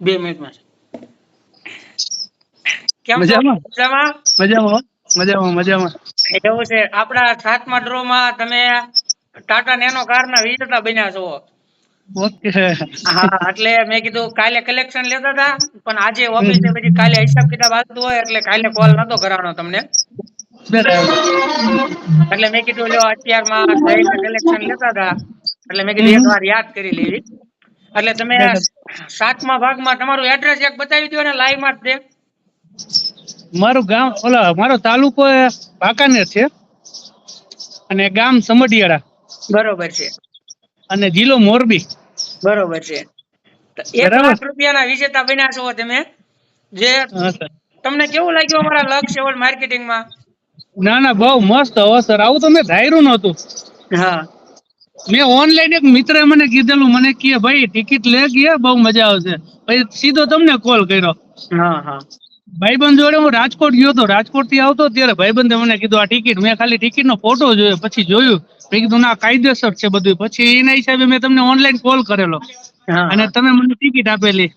બે મિનિટમાં કેમ મજામાં? મજામાં? મજામાં મજામાં મજામાં. એવું છે? આપણા સાતમા ડ્રો માં તમે ટાટા નેનો કાર ના વિજેતા બન્યા છો. ઓકે. હા એટલે મેં કીધું કાલે કલેક્શન લેતા હતા પણ આજે ઓફિસે પછી કાલે હિસાબ કિતાબ આવતું હોય એટલે કાલે કોલ નતો કરવાનો તમને. એટલે મેં કીધું લ્યો અત્યારમાં કલેક્શન લેતા હતા એટલે મેં કીધું એક વાર યાદ કરી લેવી. એટલે તમે. સાતમા ભાગમાં તમારું એડ્રેસ એક બતાવી દો ને લાઈવમાં જ મારું ગામ ઓલા મારો તાલુકો વાંકાનેર છે અને ગામ સમઢિયાળા. બરોબર છે. અને જિલ્લો મોરબી. બરોબર છે. એક લાખ રૂપિયાના વિજેતા બન્યા છો તમે? જે તમને કેવું લાગ્યું અમારા લક્ષ એવોર્ડ માર્કેટિંગમાં ના ના બહુ મસ્ત હવે સર આવું તો મેં ધાર્યું નહોતું. હા. મેં ઓનલાઈન એક મિત્રે મને કીધેલું મને કે ભાઈ ટિકિટ લે કે બહુ મજા આવશે. પછી સીધો તમને કોલ કર્યો. હા હા. ભાઈબંધ જોડે હું રાજકોટ ગયો હતો. રાજકોટથી આવતો ત્યારે ભાઈબંધે મને કીધું આ ટિકિટ મેં ખાલી ટિકિટ નો ફોટો જોયો પછી જોયું. મેં કીધું ના કાયદેસર છે બધું. પછી એના હિસાબે મેં તમને ઓનલાઈન કોલ કરેલો. અને તમે મને ટિકિટ આપેલી.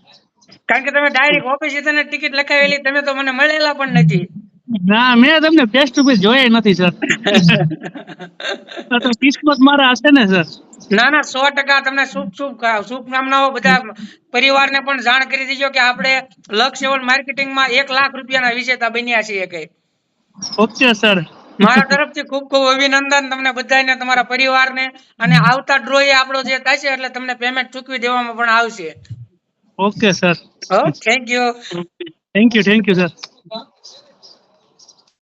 કારણ કે તમે ડાયરેક્ટ ઓફિસે તને ટિકિટ લખાવેલી તમે તો મને મળેલા પણ નથી. ના મેં તમને ફેસ ટુ ફેસ જોયા નથી સર તો કિસ્મત મારા હશે ને સર ના ના સો ટકા તમને શુભ શુભ શુભકામનાઓ બધા પરિવારને પણ જાણ કરી દીજો કે આપણે લક્ષ એવોર્ડ માર્કેટિંગમાં એક લાખ રૂપિયાના વિજેતા બન્યા છીએ કઈ ઓકે સર મારા તરફથી ખૂબ ખૂબ અભિનંદન તમને બધાને તમારા પરિવારને. અને આવતા ડ્રો એ આપણો જે થશે એટલે તમને પેમેન્ટ ચૂકવી દેવામાં પણ આવશે. Okay sir thank you thank you thank you sir